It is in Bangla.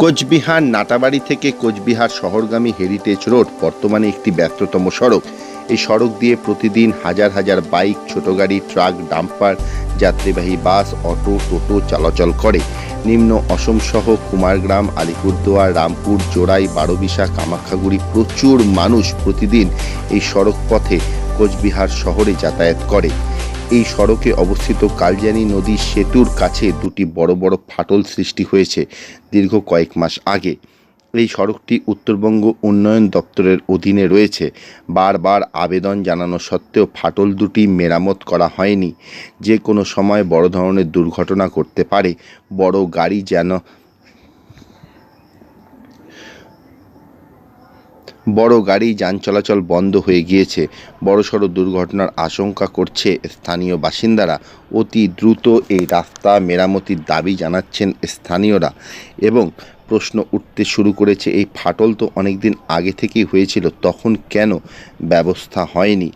কোচবিহার নাটাবাড়ি থেকে কোচবিহার শহরগামী হেরিটেজ রোড বর্তমানে একটি ব্যস্ততম সড়ক। এই সড়ক দিয়ে প্রতিদিন হাজার হাজার বাইক, ছোট গাড়ি, ট্রাক, ডাম্পার, যাত্রীবাহী বাস, অটো, টোটো চলাচল করে। নিম্ন অসমসহ কুমারগ্রাম, আলিপুরদুয়ার, রামপুর, জোড়াই, বারোবিশা, কামাখ্যাগুড়ি প্রচুর মানুষ প্রতিদিন এই সড়ক পথে কোচবিহার শহরে যাতায়াত করে। এই সড়কে অবস্থিত কালজানি নদীর সেতুর কাছে দুটি বড় বড় ফাটল সৃষ্টি হয়েছে দীর্ঘ কয়েক মাস আগে। এই সড়কটি উত্তরবঙ্গ উন্নয়ন দপ্তরের অধীনে রয়েছে। বারবার আবেদন জানানো সত্ত্বেও ফাটল দুটি মেরামত করা হয়নি। যে কোনো সময় বড় ধরনের দুর্ঘটনা করতে পারে। বড় গাড়ি যেন বড় গাড়ি যান চলাচল বন্ধ হয়ে গিয়েছে। বড়সড় দুর্ঘটনার আশঙ্কা করছে স্থানীয় বাসিন্দারা। অতি দ্রুত এই রাস্তা মেরামতির দাবি জানাচ্ছেন স্থানীয়রা এবং প্রশ্ন উঠতে শুরু করেছে, এই ফাটল তো অনেক দিন আগে থেকেই হয়েছিল, তখন কেন ব্যবস্থা হয়নি?